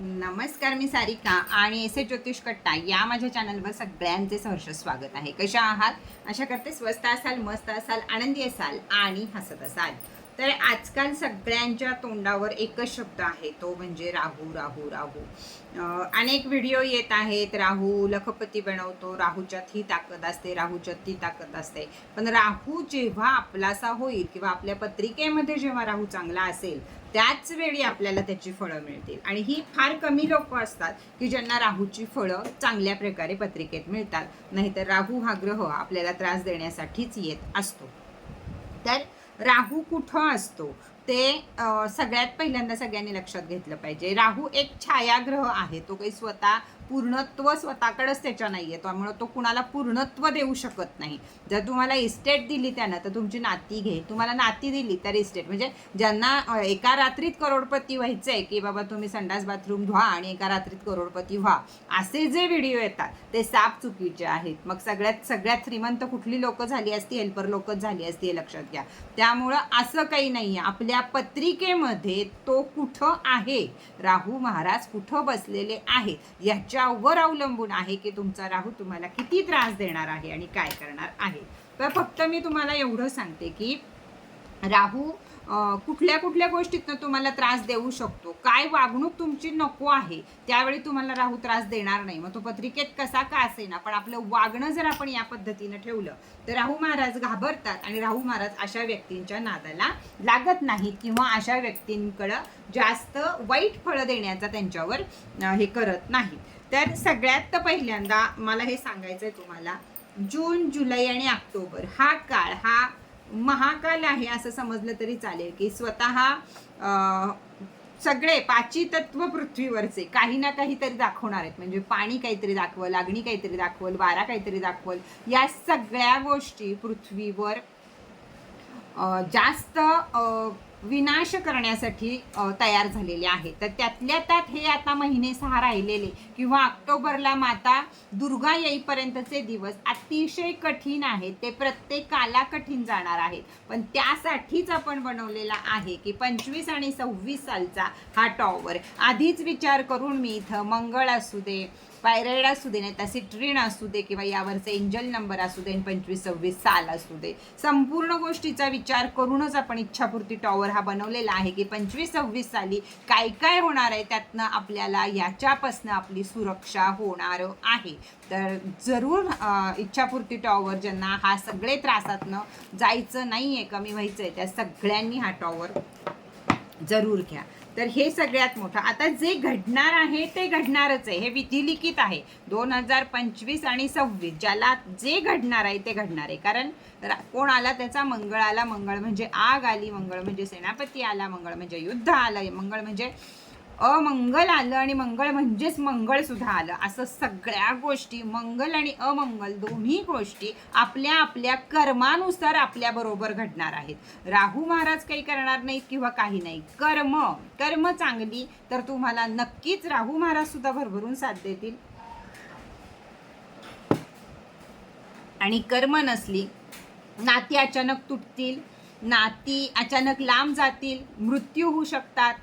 नमस्कार मी सारिका आणि S A ज्योतिष कट्टा या माझ्या चॅनलवर सगळ्यांचे सहर्ष स्वागत आहे. कशा आहात? अशा करते स्वस्त असाल मस्त असाल आनंदी असाल आणि हसत असाल. तर आजकाल सगळ्यांच्या तोंडावर एकच शब्द आहे तो म्हणजे राहू राहू राहू. अनेक व्हिडिओ येत आहेत राहू लखपती बनवतो राहूच्यात ही ताकद असते राहूच्यात ती ताकद असते. पण राहू जेव्हा आपलासा होईल किंवा आपल्या पत्रिकेमध्ये जेव्हा राहू चांगला असेल त्याच वेळी आपल्याला त्याची फळं मिळतील. आणि ही फार कमी लोक असतात की ज्यांना राहूची फळं चांगल्या प्रकारे पत्रिकेत मिळतात. नाहीतर राहू हा ग्रह आपल्याला त्रास देण्यासाठीच येत असतो. तर राहू कुठं असतो? ते सगळ्यात पहिल्यांदा सगळ्यांनी लक्षात घेतलं पाहिजे. राहू एक छायाग्रह आहे. तो काही स्वतः पूर्णत्व स्वतःकडेच त्याच्या नाही आहे त्यामुळे तो कुणाला पूर्णत्व देऊ शकत नाही. जर तुम्हाला इस्टेट दिली त्यानं तर तुमची नाती घे. तुम्हाला नाती दिली तर इस्टेट म्हणजे ज्यांना एका रात्रीत करोडपती व्हायचं आहे की बाबा तुम्ही संडास बाथरूम धुवा आणि एका रात्रीत करोडपती व्हा असे जे व्हिडिओ येतात ते साप चुकीचे आहेत. मग सगळ्यात सगळ्यात श्रीमंत कुठली लोक झाली असती? हेल्पर लोकच झाली असती हे लक्षात घ्या. त्यामुळं असं काही नाही आहे आपल्या पत्रिकेमध्ये तो कुठं आहे? राहू महाराज कुठं बसलेले आहेत? याच्यावर अवलंबून आहे की तुमचा राहू तुम्हाला किती त्रास देणार आहे आणि काय करणार आहे? तर फक्त मी तुम्हाला एवढं सांगते की राहू कुठल्या कुठल्या गोष्टीतनं तुम्हाला त्रास देऊ शकतो काय वागणूक तुमची नको आहे त्यावेळी तुम्हाला राहू त्रास देणार नाही. मग तो पत्रिकेत कसा का असेना पण आपलं वागणं जर आपण या पद्धतीनं ठेवलं तर राहू महाराज घाबरतात आणि राहू महाराज अशा व्यक्तींच्या नादाला लागत नाहीत किंवा अशा व्यक्तींकडं जास्त वाईट फळं देण्याचा त्यांच्यावर हे करत नाही तर सगळ्यात पहिल्यांदा मला हे सांगायचं आहे तुम्हाला जून जुलै आणि ऑक्टोबर हा काळ हा महाकाल आहे असं समजलं तरी चालेल की स्वतः सगळे पाची तत्व पृथ्वीवरचे काही ना काहीतरी दाखवणार आहेत. म्हणजे पाणी काहीतरी दाखवल अग्नी काहीतरी दाखवल वारा काहीतरी दाखवल या सगळ्या गोष्टी पृथ्वीवर जास्त विनाश करण्यासाठी तयार झालेले आहेत. तर त्यातल्या त्यात हे आता महिने सहा राहिलेले किंवा ऑक्टोबरला माता दुर्गा येईपर्यंतचे दिवस अतिशय कठीण आहेत. ते प्रत्येकाला कठीण जाणार आहेत. पण त्यासाठीच आपण बनवलेला आहे की पंचवीस आणि सव्वीस सालचा हा टॉवर. आधीच विचार करून मी इथं मंगळ असू दे पायराईड असू दे नाही तर सिट्रीन असू दे किंवा यावरचे एंजल नंबर असू दे आणि पंचवीस सव्वीस साल असू दे. संपूर्ण गोष्टीचा विचार करूनच आपण इच्छापूर्ती टॉवर हा बनवलेला आहे की पंचवीस सव्वीस साली काय काय होणार आहे त्यातनं आपल्याला याच्यापासनं आपली सुरक्षा होणार आहे. तर जरूर इच्छापूर्ती टॉवर ज्यांना हा सगळे त्रासातनं जायचं नाही आहे कमी व्हायचं आहे त्या सगळ्यांनी हा टॉवर जरूर घ्या. तर हे सगळ्यात मोठं. आता जे घडणार आहे ते घडणारच आहे. हे विधिलिखित आहे. दोन हजार पंचवीस आणि सव्वीस ज्याला जे घडणार आहे ते घडणार आहे. कारण कोण आला त्याचा? मंगळ आला. मंगळ म्हणजे आग आली. मंगळ म्हणजे सेनापती आला. मंगळ म्हणजे युद्ध आलं मंगळ म्हणजे अमंगल आलं आणि मंगळ म्हणजेच मंगळ सुद्धा आलं. असं सगळ्या गोष्टी मंगल आणि अमंगल दोन्ही गोष्टी आपल्या आपल्या कर्मानुसार आपल्या बरोबर घडणार आहेत. राहू महाराज काही करणार नाहीत किंवा काही नाही. कर्म कर्म चांगली तर तुम्हाला नक्कीच राहू महाराज सुद्धा भरभरून साथ देतील. आणि कर्म नसली नाती अचानक तुटतील नाती अचानक लांब जातील मृत्यू होऊ शकतात.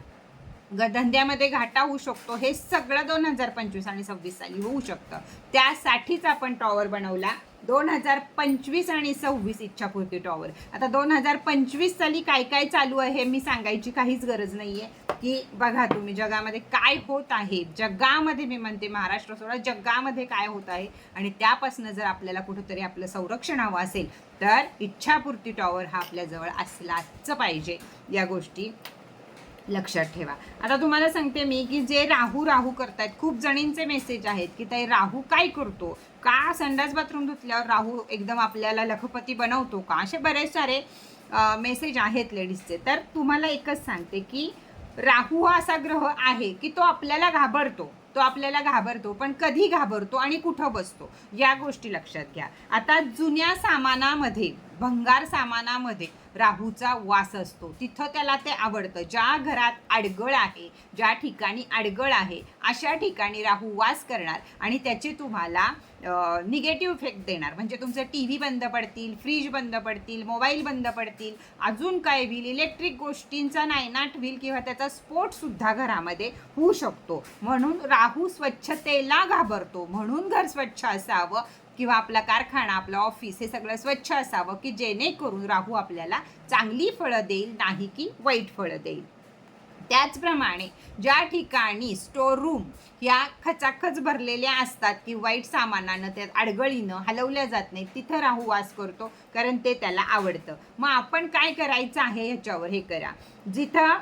धंद्यामध्ये घाटा होऊ शकतो. हे सगळं दोन हजार पंचवीस आणि सव्वीस साली होऊ शकतं. त्यासाठीच आपण टॉवर बनवला. दोन हजार पंचवीस आणि सव्वीस इच्छापूर्ती टॉवर आता दोन हजार पंचवीस साली काय काय चालू आहे हे मी सांगायची काहीच गरज नाही आहे की बघा तुम्ही जगामध्ये काय होत आहे? जगामध्ये मी म्हणते महाराष्ट्र सोडा जगामध्ये काय होत आहे? आणि त्यापासून जर आपल्याला कुठंतरी आपलं संरक्षण हवं असेल तर इच्छापूर्ती टॉवर हा आपल्याजवळ असलाच पाहिजे. या गोष्टी लक्षात ठेवा. आता तुम्हाला सांगते मी की जे राहू राहू करतायत खूप जणींचे मेसेज आहेत की ते राहू काय करतो? का संडास बाथरूम धुतल्यावर राहू एकदम आपल्याला लखपती बनवतो का? असे बरेच सारे मेसेज आहेत लेडीजचे तर तुम्हाला एकच सांगते की राहू हा असा ग्रह आहे की तो आपल्याला घाबरतो. तो आपल्याला घाबरतो पण कधी घाबरतो आणि कुठं बसतो? या गोष्टी लक्षात घ्या. आता जुन्या सामानामध्ये भंगार सामानामध्ये राहूचा वास असतो. तिथं त्याला ते आवडतं. ज्या घरात आडगळ आहे ज्या ठिकाणी आडगळ आहे अशा ठिकाणी राहू वास करणार आणि त्याचे तुम्हाला निगेटिव्ह इफेक्ट देणार. म्हणजे तुमचे टी व्ही बंद पडतील फ्रीज बंद पडतील मोबाईल बंद पडतील अजून काय होईल? इलेक्ट्रिक गोष्टींचा नायनाट होईल किंवा त्याचा स्फोटसुद्धा घरामध्ये होऊ शकतो. म्हणून राहू स्वच्छतेला घाबरतो. म्हणून घर स्वच्छ असावं. किंवा आपला कारखाना आपलं ऑफिस हे सगळं स्वच्छ असावं की जेणेकरून राहू आपल्याला चांगली फळं देईल नाही की वाईट फळं देईल. त्याचप्रमाणे ज्या ठिकाणी स्टोर रूम या खचाखच भरलेल्या असतात की वाईट सामानानं त्यात अडगळीनं हलवल्या जात नाही तिथं राहू वास करतो कारण ते त्याला आवडतं. मग आपण काय करायचं आहे ह्याच्यावर हे करा. जिथं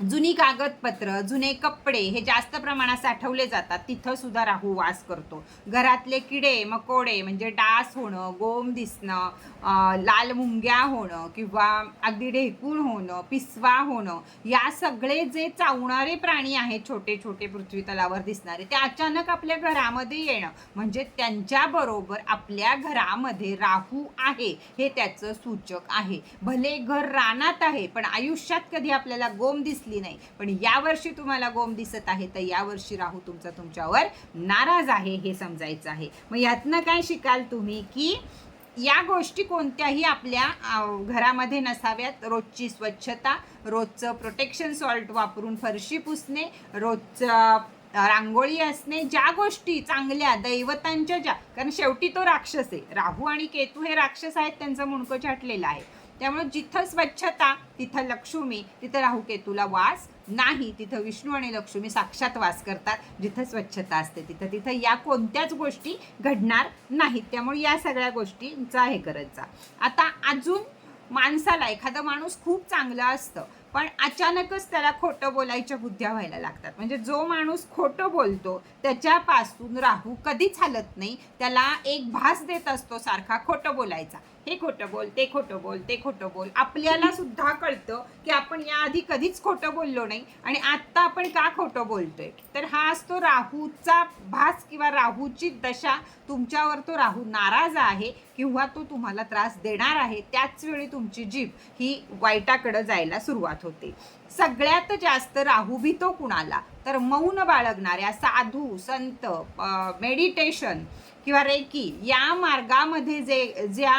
जुनी कागदपत्र जुने कपडे हे जास्त प्रमाणात साठवले जातात. तिथं सुद्धा राहू वास करतो. घरातले किडे मकोडे म्हणजे डास होणं गोम दिसणं लाल मुंग्या होणं किंवा अगदी ढेकूळ होणं पिसवा होणं या सगळे जे चावणारे प्राणी आहेत छोटे छोटे पृथ्वी तलावर दिसणारे ते अचानक आपल्या घरामध्ये येणं म्हणजे त्यांच्याबरोबर आपल्या घरामध्ये राहू आहे हे त्याचं सूचक आहे. भले घर रानात आहे पण आयुष्यात कधी आपल्याला गोम दिसली नाही. पण यावर्षी तुम्हाला गोम दिसत आहे तर यावर्षी राहू तुमचा तुमच्यावर नाराज आहे हे समजायचं आहे. मग यातनं काय शिकाल तुम्ही की या गोष्टी कोणत्याही आपल्या घरामध्ये नसाव्यात. रोजची स्वच्छता रोजचं प्रोटेक्शन सॉल्ट वापरून फरशी पुसणे रोजचं रांगोळी असणे ज्या गोष्टी चांगल्या दैवतांच्या ज्या कारण शेवटी तो राक्षस आहे. राहू आणि केतू हे राक्षस आहेत त्यांचं मुंडकं छाटलेलं आहे. त्यामुळे जिथं स्वच्छता तिथं लक्ष्मी तिथं राहू केतूला वास नाही तिथं विष्णू आणि लक्ष्मी साक्षात वास करतात. जिथं स्वच्छता असते तिथं तिथं या कोणत्याच गोष्टी घडणार नाहीत. त्यामुळे या सगळ्या गोष्टींचा हे करत जा. आता अजून माणसाला एखादा माणूस खूप चांगला असतं पण अचानकच त्याला खोटं बोलायच्या बुद्ध्या व्हायला लागतात. म्हणजे जो माणूस खोटं बोलतो त्याच्यापासून राहू कधीच हलत नाही. त्याला एक भास देत असतो सारखा खोटं बोलायचा. हे खोटं बोल ते खोटं बोल ते खोटं बोल. आपल्याला सुद्धा कळतं की आपण याआधी कधीच खोटं बोललो नाही आणि आत्ता आपण का खोटं बोलतोय. तर हा असतो राहूचा भास किंवा राहूची दशा. तुमच्यावर तो राहू नाराज आहे किंवा तो तुम्हाला त्रास देणार आहे त्याच वेळी तुमची जीभ ही वाईटाकडं जायला सुरुवात होते. सगळ्यात जास्त राहू भीतो कुणाला? तर मौन बाळगणाऱ्या साधू संत मेडिटेशन किंवा रेकी या मार्गामध्ये जे ज्या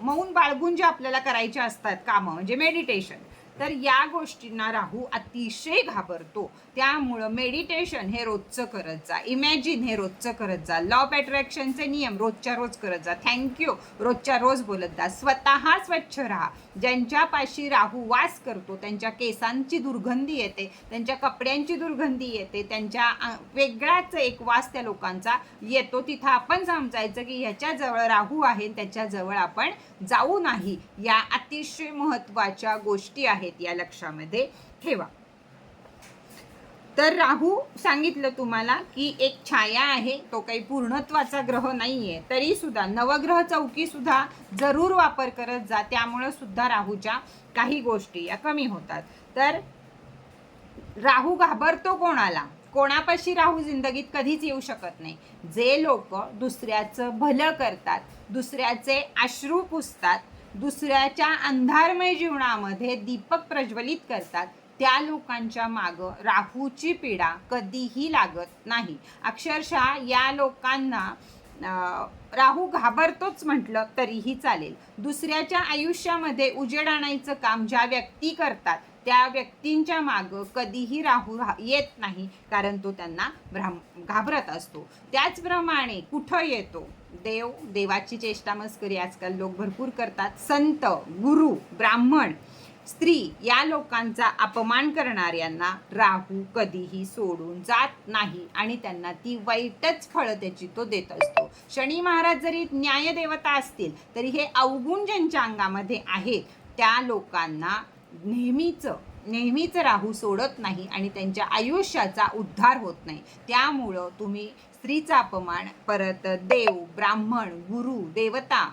मौन बाळगून जे आपल्याला करायचे असतात कामं म्हणजे मेडिटेशन तर या गोष्टींना राहू अतिशय घाबरतो. त्यामुळं मेडिटेशन हे रोजचं करत जा. इमॅजिन हे रोजचं करत जा. लॉ ऑफ अट्रॅक्शनचे नियम रोजच्या रोज करत जा. थँक्यू रोजच्या रोज बोलत जा. स्वतः स्वच्छ राहा. ज्यांच्यापाशी राहू वास करतो त्यांच्या केसांची दुर्गंधी येते त्यांच्या कपड्यांची दुर्गंधी येते त्यांच्या वेगळाच एक वास त्या लोकांचा येतो. तिथं आपण समजायचं की ह्याच्याजवळ राहू आहे त्याच्याजवळ आपण जाऊ नाही. या अतिशय महत्त्वाच्या गोष्टी आहेत या लक्षामध्ये. ठेवा. तर राहू सांगितलं तुम्हाला की एक छाया आहे तो काही पूर्णत्वाचा ग्रह नाही तरी सुद्धा नवग्रह चौकी सुद्धा जरूर वापर करत जा त्यामुळं सुद्धा राहूच्या काही गोष्टी या कमी होतात. तर राहू घाबरतो कोणाला? कोणापाशी राहू जिंदगीत कधीच येऊ शकत नाही. जे लोक दुसऱ्याचं भलं करतात दुसऱ्याचे अश्रू पुसतात दुसऱ्याच्या अंधारमय जीवनामध्ये दीपक प्रज्वलित करतात त्या लोकांच्या मागं राहूची पीडा कधीही लागत नाही. अक्षरशः या लोकांना राहू घाबरतोच म्हटलं तरीही चालेल. दुसऱ्याच्या आयुष्यामध्ये उजेड आणायचं काम ज्या व्यक्ती करतात त्या व्यक्तींच्या मागं कधीही राहू रा- येत नाही कारण तो त्यांना भ्राम घाबरत असतो. त्याचप्रमाणे कुठं येतो? देव देवाची चेष्टा मस्करी आजकाल लोक भरपूर करतात. संत गुरु ब्राह्मण स्त्री या लोकांचा अपमान करणाऱ्यांना राहू कधीही सोडून जात नाही आणि त्यांना ती वाईटच फळं त्याची तो देत असतो. शनी महाराज जरी न्यायदेवता असतील तरी हे अवगुण ज्यांच्या अंगामध्ये आहेत त्या लोकांना नेहमीच नेहमीच राहू सोडत नाही आणि त्यांच्या आयुष्याचा उद्धार होत नाही. त्यामुळं तुम्ही स्त्रीचा अपमान परत देव ब्राह्मण गुरु देवता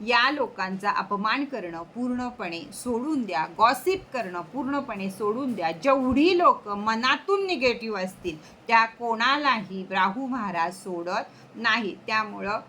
या लोकांचा अपमान करणं पूर्णपणे सोडून द्या गॉसिप करणं पूर्णपणे सोडून द्या. जेवढी लोक मनातून निगेटिव्ह असतील त्या कोणालाही राहू महाराज सोडत नाही त्यामुळं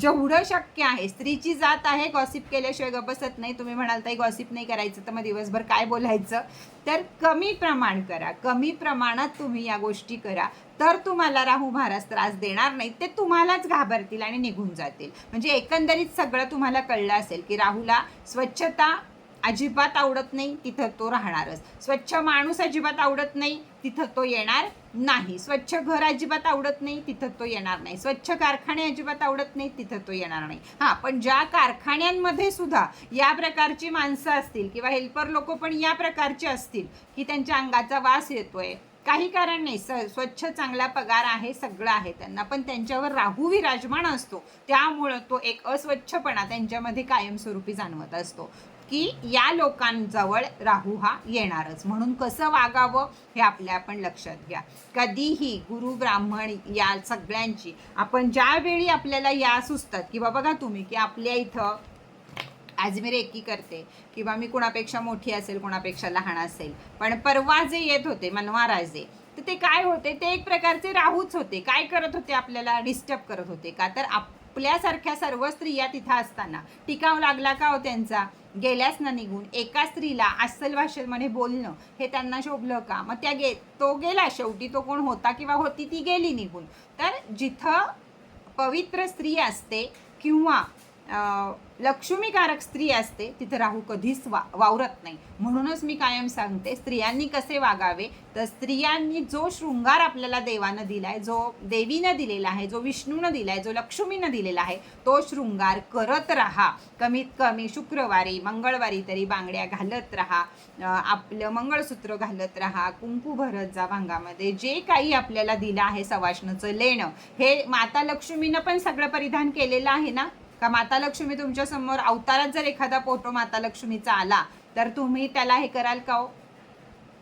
जेवढं शक्य आहे. स्त्रीची जात आहे गॉसिप केल्याशिवाय गप बसत नाही. तुम्ही म्हणाल ताई गॉसिप नाही करायचं तर मग दिवसभर काय बोलायचं? तर कमी प्रमाण करा. कमी प्रमाणात तुम्ही या गोष्टी करा. तर तुम्हाला राहू महाराज त्रास देणार नाही. ते तुम्हालाच घाबरतील आणि निघून जातील. म्हणजे एकंदरीत सगळं तुम्हाला कळलं असेल की राहूला स्वच्छता अजिबात आवडत नाही. तिथं तो राहणारच. स्वच्छ माणूस अजिबात आवडत नाही. तिथं तो येणार नाही. स्वच्छ घर अजिबात आवडत नाही तिथं तो येणार नाही. स्वच्छ कारखाने अजिबात आवडत नाही तिथं तो येणार नाही. हां पण ज्या कारखान्यांमध्ये सुद्धा या प्रकारची माणसं असतील किंवा हेल्पर लोक पण या प्रकारचे असतील की त्यांच्या अंगाचा वास येतोय. काही कारण नाही. स स्वच्छ चांगला पगार आहे सगळं आहे त्यांना. पण त्यांच्यावर राहू विराजमान असतो. त्यामुळं तो एक अस्वच्छपणा त्यांच्यामध्ये कायमस्वरूपी जाणवत असतो. की या लोकांजवळ राहू हा येणारच. म्हणून कसं वागावं हे आपल्या आपण लक्षात घ्या. कधीही गुरु ब्राह्मण या सगळ्यांची आपण ज्यावेळी आपल्याला या सुचतात किंवा बघा तुम्ही की आपल्या इथं आज मी रेकी करते किंवा मी कुणापेक्षा मोठी असेल कुणापेक्षा लहान असेल पण परवा जे येत होते मनवाराजे तर ते काय होते? ते एक प्रकारचे राहूच होते. काय करत होते आपल्याला? डिस्टर्ब करत होते का? तर आपल्यासारख्या सर्व स्त्रिया तिथं असताना टिकाव लागला का हो त्यांचा? गेल्याच ना निघून एका स्त्रीला अस्सल भाषेमध्ये बोलणं हे त्यांना शोभलं का? मग त्या गे तो गेला शेवटी तो कोण होता किंवा होती ती गेली निघून. तर जिथं पवित्र स्त्री असते किंवा लक्ष्मीकारक स्त्री असते तिथे राहू कधीच वा वावरत नाही. म्हणूनच मी कायम सांगते स्त्रियांनी कसे वागावे? तर स्त्रियांनी जो शृंगार आपल्याला देवानं दिलाय जो देवीनं दिलेला आहे जो विष्णूनं दिलाय जो लक्ष्मीनं दिलेला आहे तो शृंगार करत राहा. कमीत कमी शुक्रवारी मंगळवारी तरी बांगड्या घालत राहा आपलं मंगळसूत्र घालत राहा कुंकू भरत जा भांगामध्ये जे काही आपल्याला दिलं आहे सवाष्णचं लेणं. हे माता लक्ष्मीनं पण सगळं परिधान केलेलं आहे ना? का माता लक्ष्मी तुमच्यासमोर अवतारात जर एखादा फोटो माता लक्ष्मीचा आला तर तुम्ही त्याला हे कराल का हो?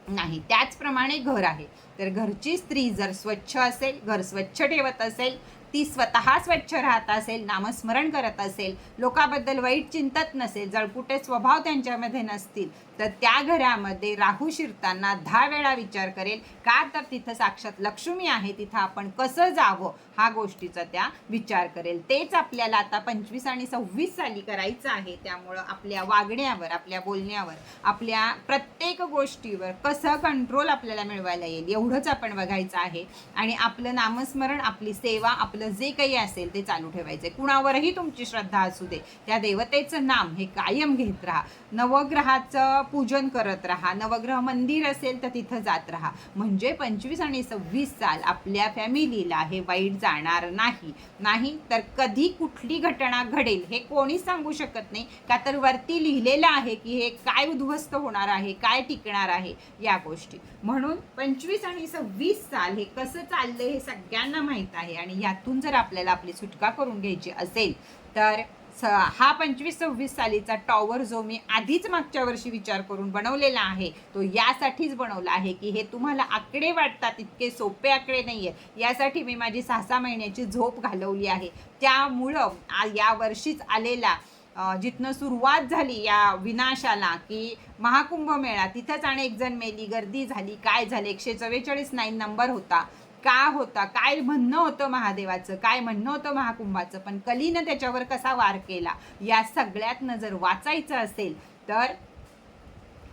नाही त्याचप्रमाणे घर आहे. तर घरची स्त्री जर स्वच्छ असेल घर स्वच्छ ठेवत असेल ती स्वतः स्वच्छ राहत असेल नामस्मरण करत असेल लोकाबद्दल वाईट चिंतत नसेल जळकुटे स्वभाव त्यांच्यामध्ये नसतील तर त्या घरामध्ये राहू शिरताना दहा वेळा विचार करेल का तर तिथं साक्षात लक्ष्मी आहे तिथं आपण कसं जावं हा गोष्टीचा त्या विचार करेल. तेच आपल्याला आता पंचवीस आणि सव्वीस साली करायचं आहे त्यामुळं आपल्या वागण्यावर आपल्या बोलण्यावर आपल्या प्रत्येक गोष्टीवर कसं कंट्रोल आपल्याला मिळवायला येईल एवढंच आपण बघायचं आहे. आणि आपलं नामस्मरण आपली सेवा आपलं जे काही असेल ते चालू ठेवायचं आहे कुणावरही तुमची श्रद्धा असू दे. त्या देवतेचं नाम हे कायम घेत राहा. नवग्रहाचं पूजन करत राहा. नवग्रह मंदिर असेल तर तिथं जात राहा. म्हणजे पंचवीस आणि सव्वीस साल आपल्या फॅमिलीला हे वाईट जाणार नाही. नाही तर कधी कुठली घटना घडेल हे कोणीच सांगू शकत नाही. का तर वरती लिहिलेलं आहे की हे काय उद्ध्वस्त होणार आहे काय टिकणार आहे या गोष्टी. म्हणून पंचवीस आणि सव्वीस साल हे कसं चाललंय हे सगळ्यांना माहीत आहे. आणि यातून जर आपल्याला आपली सुटका करून घ्यायची असेल तर स हा पंचवीस सव्वीस सालीचा टॉवर जो मी आधीच मागच्या वर्षी विचार करून बनवलेला आहे तो यासाठीच बनवला आहे की हे तुम्हाला आकडे वाटतात इतके सोपे आकडे नाही आहे यासाठी मी माझी सहा सहा महिन्याची झोप घालवली आहे. त्यामुळं या वर्षीच आलेला जिथनं सुरुवात झाली या विनाशाला की महाकुंभ मेळा तिथंच अनेक जण मेली गर्दी झाली काय झाले? एकशे चव्वेचाळीस नाईन नंबर होता. का होता? काय म्हणणं होतं महादेवाचं? काय म्हणणं होतं महाकुंभाचं? पण कलीनं त्याच्यावर कसा वार केला? या सगळ्यातनं जर वाचायचं असेल तर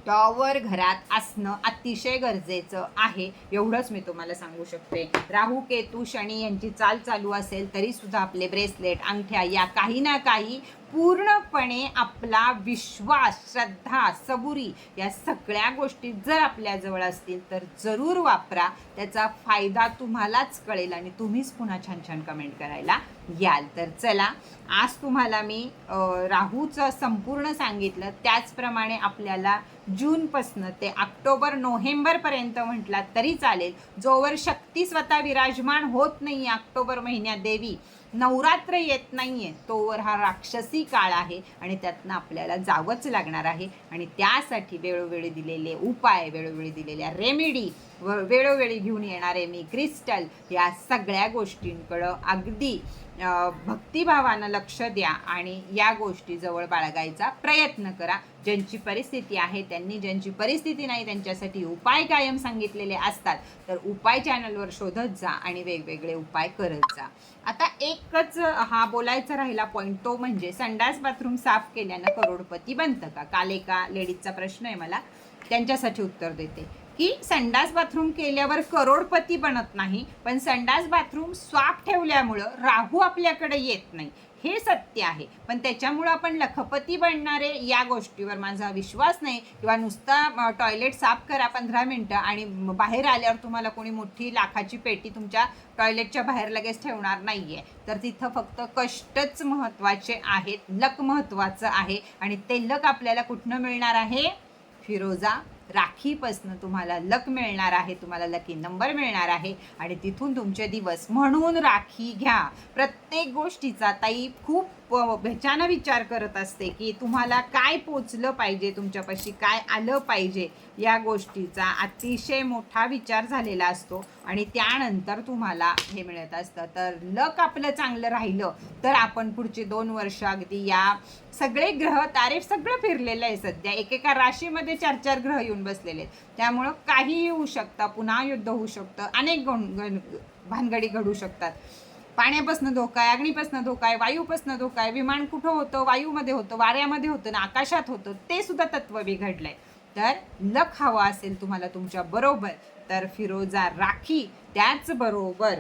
टॉवर घरात असणं अतिशय गरजेचं आहे. एवढंच मी तुम्हाला सांगू शकते. राहू केतू शनी यांची चाल चालू असेल तरीसुद्धा आपले ब्रेसलेट अंगठ्या या काही ना काही पूर्णपणे आपला विश्वास श्रद्धा सबुरी या सगळ्या गोष्टी जर आपल्याजवळ असतील तर जरूर वापरा. त्याचा फायदा तुम्हालाच कळेल आणि तुम्हीच पुन्हा छान छान कमेंट करायला याल. तर चला आज तुम्हाला मी राहूचं संपूर्ण सांगितलं. त्याचप्रमाणे आपल्याला जूनपासनं ते ऑक्टोबर नोव्हेंबरपर्यंत म्हटलात तरी चालेल. जोवर शक्ती स्वतः विराजमान होत नाही ऑक्टोबर महिन्यात देवी नवरात्र येत नाही आहे तोवर हा राक्षसी काळ आहे आणि त्यातनं आपल्याला जावंच लागणार आहे. आणि त्यासाठी वेळोवेळी दिलेले उपाय वेळोवेळी दिलेल्या रेमेडी व वेळोवेळी घेऊन येणारे मी क्रिस्टल या सगळ्या गोष्टींकडं अगदी भक्तिभावानं लक्ष द्या आणि या गोष्टी जवळ बाळगायचा प्रयत्न करा. ज्यांची परिस्थिती आहे त्यांनी ज्यांची परिस्थिती नाही त्यांच्यासाठी उपाय कायम सांगितलेले असतात. तर उपाय चॅनलवर शोधत जा आणि वेगवेगळे उपाय करत जा. आता एकच हा बोलायचा राहिला पॉईंट तो म्हणजे संडास बाथरूम साफ केल्यानं करोडपती बनतं का? काल एका लेडीजचा प्रश्न आहे मला. त्यांच्यासाठी उत्तर देते. की संडास बाथरूम केल्यावर करोडपती बनत नाही पण संडास बाथरूम साफ ठेवल्यामुळं राहू आपल्याकडे येत नाही. हे सत्य आहे. पण त्याच्यामुळं आपण लखपती बनणारे या गोष्टीवर माझा विश्वास नाही. किंवा नुसता टॉयलेट साफ करा पंधरा मिनटं आणि बाहेर आल्यावर तुम्हाला कोणी मोठी लाखाची पेटी तुमच्या टॉयलेटच्या बाहेर लगेच ठेवणार नाही आहे तर तिथं फक्त कष्टच महत्त्वाचे आहेत. लक महत्त्वाचं आहे. आणि ते लक आपल्याला कुठनं मिळणार आहे? फिरोजा राखीपासनं तुम्हाला लक मिळणार आहे तुम्हाला लकी नंबर मिळणार आहे आणि तिथून तुमचे दिवस म्हणून राखी घ्या. प्रत्येक गोष्टीचा ताई खूप ह्याच्यानं विचार करत असते की तुम्हाला काय पोचलं पाहिजे तुमच्यापाशी काय आलं पाहिजे या गोष्टीचा अतिशय मोठा विचार झालेला असतो आणि त्यानंतर तुम्हाला हे मिळत असतं. तर लक आपलं चांगलं राहिलं तर आपण पुढचे दोन वर्ष अगदी या सगळे ग्रह तारे सगळं फिरलेलं आहे सध्या. एकेका राशीमध्ये चार चार ग्रह येऊन बसलेले आहेत. त्यामुळं काहीही होऊ शकतं पुन्हा युद्ध होऊ शकतं अनेक गण गण भानगडी घडू शकतात. पाण्यापासून धोका आहे अग्नीपासून धोका आहे वायूपासून धोका आहे विमान कुठं होतं वायूमध्ये होतं वाऱ्यामध्ये होतं ना आकाशात होतं ते सुद्धा तत्व बिघडलंय. तर लक हवा असेल तुम्हाला तुमच्या बरोबर तर फिरोजा राखी त्याचबरोबर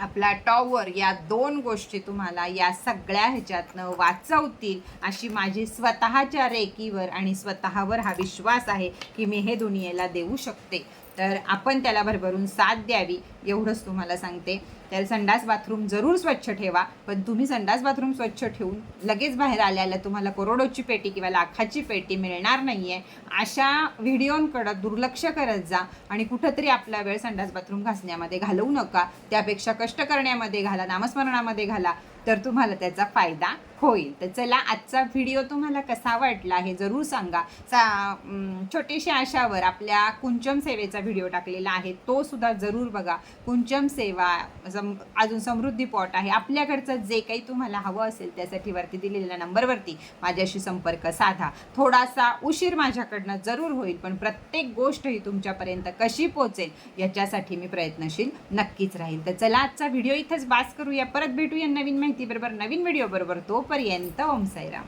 आपला टॉवर या दोन गोष्टी तुम्हाला या सगळ्या ह्याच्यातनं वाचवतील. अशी माझी स्वतःच्या रेकीवर आणि स्वतःवर हा विश्वास आहे की मी हे दुनियेला देऊ शकते. तर आपण त्याला भरभरून साथ द्यावी एवढंच तुम्हाला सांगते. तर संडास बाथरूम जरूर स्वच्छ ठेवा पण तुम्ही संडास बाथरूम स्वच्छ ठेवून लगेच बाहेर आल्याला तुम्हाला करोडोची पेटी किंवा लाखाची पेटी मिळणार नाही आहे अशा व्हिडिओंकडं दुर्लक्ष करत जा आणि कुठंतरी आपला वेळ संडास बाथरूम घासण्यामध्ये घालवू नका. त्यापेक्षा कष्ट करण्यामध्ये घाला नामस्मरणामध्ये घाला तर तुम्हाला त्याचा फायदा होईल. तर चला आजचा व्हिडिओ तुम्हाला कसा वाटला हे जरूर सांगा. सा अं, आशावर आपल्या कुंचम सेवेचा व्हिडिओ टाकलेला आहे तो सुद्धा जरूर बघा. कुंचम सेवा सम अजून समृद्धी पॉट आहे. आपल्याकडचं जे काही तुम्हाला हवं असेल त्यासाठी वरती दिलेल्या नंबरवरती माझ्याशी संपर्क साधा. थोडासा उशीर माझ्याकडनं जरूर होईल पण प्रत्येक गोष्ट ही तुमच्यापर्यंत कशी पोचेल याच्यासाठी मी प्रयत्नशील नक्कीच राहील. तर चला आजचा व्हिडिओ इथंच बास करूया. परत भेटूया नवीन माहितीबरोबर नवीन व्हिडिओ बरोबर तोपर्यंत ओम साईराम